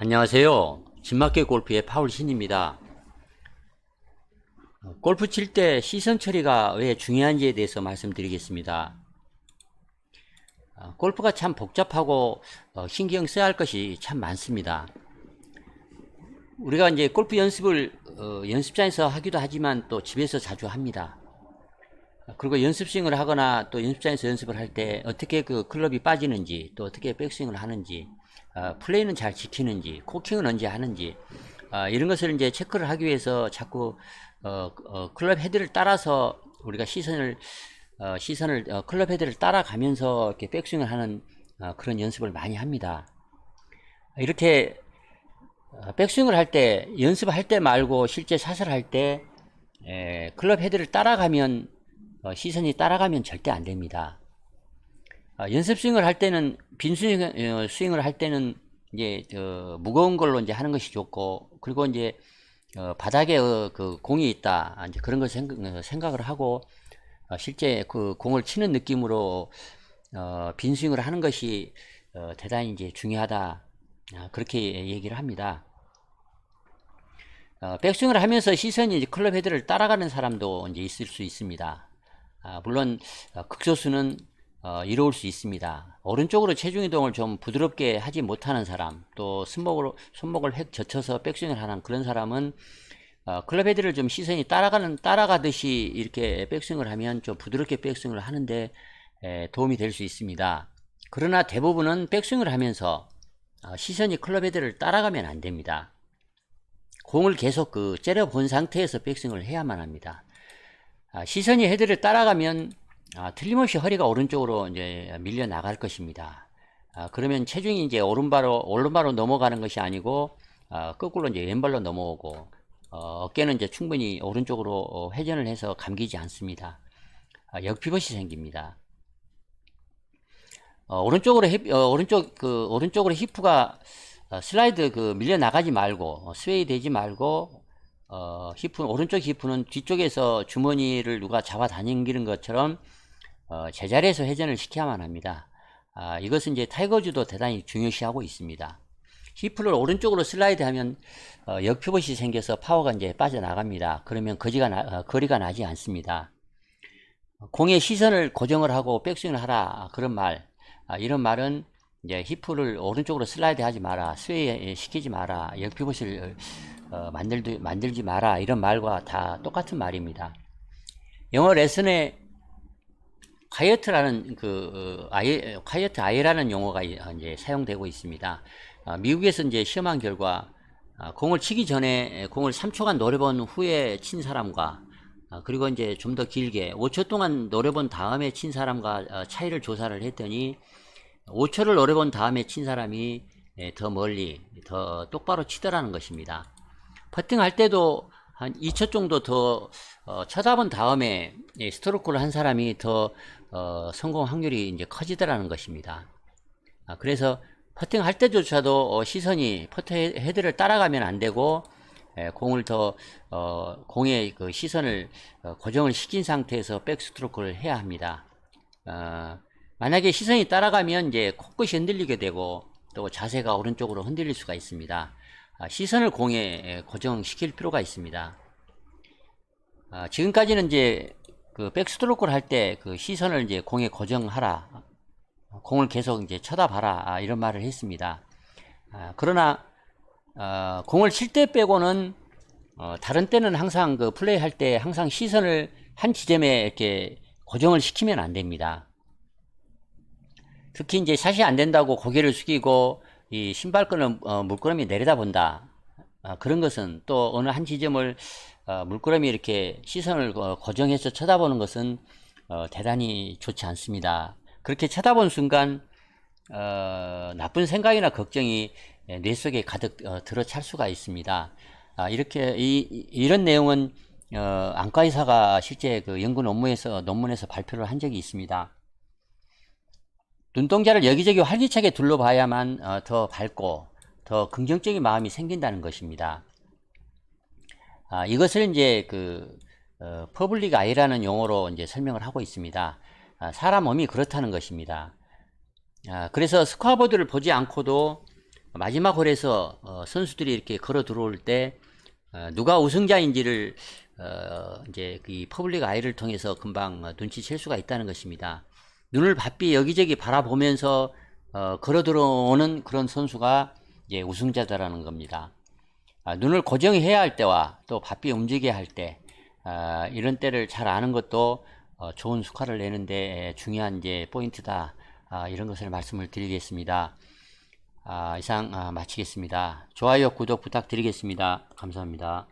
안녕하세요. 진맞게 골프의 파울 신입니다. 어, 골프 칠 때 시선 처리가 왜 중요한지에 대해서 말씀드리겠습니다. 어, 골프가 참 복잡하고 어, 신경 써야 할 것이 참 많습니다. 우리가 이제 골프 연습을 어, 연습장에서 하기도 하지만 또 집에서 자주 합니다. 어, 그리고 연습 스윙을 하거나 또 연습장에서 연습을 할 때 어떻게 그 클럽이 빠지는지 또 어떻게 백스윙을 하는지 어, 플레이는 잘 지키는지 코킹은 언제 하는지 어, 이런 것을 이제 체크를 하기 위해서 자꾸 어, 어, 클럽 헤드를 따라서 우리가 시선을 어, 시선을 어, 클럽 헤드를 따라가면서 이렇게 백스윙을 하는 어, 그런 연습을 많이 합니다. 이렇게 어, 백스윙을 할 때 연습할 때 말고 실제 샷을 할때 클럽 헤드를 따라가면 어, 시선이 따라가면 절대 안 됩니다. 어, 연습 스윙을 할 때는 빈 스윙 어, 스윙을 할 때는 이제 저 무거운 걸로 이제 하는 것이 좋고 그리고 이제 어, 바닥에 어, 그 공이 있다 아, 이제 그런 걸 생각, 어, 생각 을 하고 어, 실제 그 공을 치는 느낌으로 어, 빈 스윙을 하는 것이 어, 대단히 이제 중요하다 아, 그렇게 얘기를 합니다. 어, 백스윙을 하면서 시선이 이제 클럽 헤드를 따라가는 사람도 이제 있을 수 있습니다. 아, 물론 어, 극소수는 어, 이로울 수 있습니다. 오른쪽으로 체중 이동을 좀 부드럽게 하지 못하는 사람, 또 손목으로 손목을 획 젖혀서 백스윙을 하는 그런 사람은 어, 클럽 헤드를 좀 시선이 따라가는 따라가듯이 이렇게 백스윙을 하면 좀 부드럽게 백스윙을 하는데 에, 도움이 될 수 있습니다. 그러나 대부분은 백스윙을 하면서 어, 시선이 클럽 헤드를 따라가면 안 됩니다. 공을 계속 그 째려 본 상태에서 백스윙을 해야만 합니다. 아, 시선이 헤드를 따라가면 아, 틀림없이 허리가 오른쪽으로 이제 밀려 나갈 것입니다. 아, 그러면 체중이 이제 오른발로 오른발로 넘어가는 것이 아니고 아, 거꾸로 이제 왼발로 넘어오고 어, 어깨는 이제 충분히 오른쪽으로 어, 회전을 해서 감기지 않습니다. 아, 역피벗이 생깁니다. 어, 오른쪽으로 힙, 어, 오른쪽 그 오른쪽으로 히프가 어, 슬라이드 그 밀려 나가지 말고 어, 스웨이 되지 말고 어, 히프 오른쪽 히프는 뒤쪽에서 주머니를 누가 잡아 당기는 것처럼 어, 제자리에서 회전을 시켜야만 합니다. 아, 이것은 이제 타이거즈도 대단히 중요시하고 있습니다. 히프를 오른쪽으로 슬라이드 하면 어, 역피벗이 생겨서 파워가 이제 빠져나갑니다. 그러면 거지가 나, 어, 거리가 나지 않습니다. 공의 시선을 고정을 하고 백스윙을 하라 그런 말 아, 이런 말은 이제 히프를 오른쪽으로 슬라이드 하지 마라 스웨이 시키지 마라 역피벗을 어, 만들지, 만들지 마라 이런 말과 다 똑같은 말입니다. 영어 레슨에 콰이어트라는 그 어, 아이 콰이어트 아이라는 용어가 이- 이제 사용되고 있습니다. 아, 미국에서 이제 시험한 결과 아, 공을 치기 전에 공을 3초간 노려본 후에 친 사람과 아, 그리고 이제 좀 더 길게 5초 동안 노려본 다음에 친 사람과 어, 차이를 조사를 했더니 5초를 노려본 다음에 친 사람이 예, 더 멀리 더 똑바로 치더라는 것입니다. 퍼팅 할 때도 한 2초 정도 더 어, 쳐다본 다음에 예, 스트로크를 한 사람이 더 어, 성공 확률이 이제 커지더라는 것입니다. 아, 그래서 퍼팅 할 때조차도 어, 시선이 퍼터 헤- 헤드를 따라가면 안 되고 예, 공을 더 어, 공의 그 시선을 어, 고정을 시킨 상태에서 백스트로크를 해야 합니다. 어, 만약에 시선이 따라가면 이제 코끝이 흔들리게 되고 또 자세가 오른쪽으로 흔들릴 수가 있습니다. 아, 시선을 공에 예, 고정시킬 필요가 있습니다. 아, 지금까지는 이제 그 백스트로크를 할 때 그 시선을 이제 공에 고정하라. 공을 계속 이제 쳐다봐라. 아, 이런 말을 했습니다. 아, 그러나 어, 공을 칠 때 빼고는 어, 다른 때는 항상 그 플레이 할 때 항상 시선을 한 지점에 이렇게 고정을 시키면 안 됩니다. 특히 이제 샷이 안 된다고 고개를 숙이고 이 신발끈을 어, 물끄러미 내려다본다. 아, 그런 것은 또 어느 한 지점을 어, 물끄러미 이렇게 시선을 어, 고정해서 쳐다보는 것은 어, 대단히 좋지 않습니다. 그렇게 쳐다본 순간 어, 나쁜 생각이나 걱정이 예, 뇌 속에 가득 어, 들어찰 수가 있습니다. 아, 이렇게 이, 이- 이런 내용은 어, 안과 의사가 실제 그 연구 논문에서 논문에서 발표를 한 적이 있습니다. 눈동자를 여기저기 활기차게 둘러봐야만 어, 더 밝고 더 긍정적인 마음이 생긴다는 것입니다. 아, 이것을 이제 그 어, 퍼블릭 아이라는 용어로 이제 설명을 하고 있습니다. 아, 사람 몸이 그렇다는 것입니다. 아, 그래서 스코어보드를 보지 않고도 마지막 홀에서 어, 선수들이 이렇게 걸어 들어올 때 어, 누가 우승자인지를 어, 이제 그 퍼블릭 아이를 통해서 금방 어, 눈치챌 수가 있다는 것입니다. 눈을 바삐 여기저기 바라보면서 어, 걸어 들어오는 그런 선수가 이제 우승자다라는 겁니다. 아, 눈을 고정해야 할 때와 또 바삐 움직여야 할 때, 아, 이런 때를 잘 아는 것도 어, 좋은 스코어를 내는데 중요한 이제 포인트다. 아, 이런 것을 말씀을 드리겠습니다. 아, 이상 아, 마치겠습니다. 좋아요, 구독 부탁드리겠습니다. 감사합니다.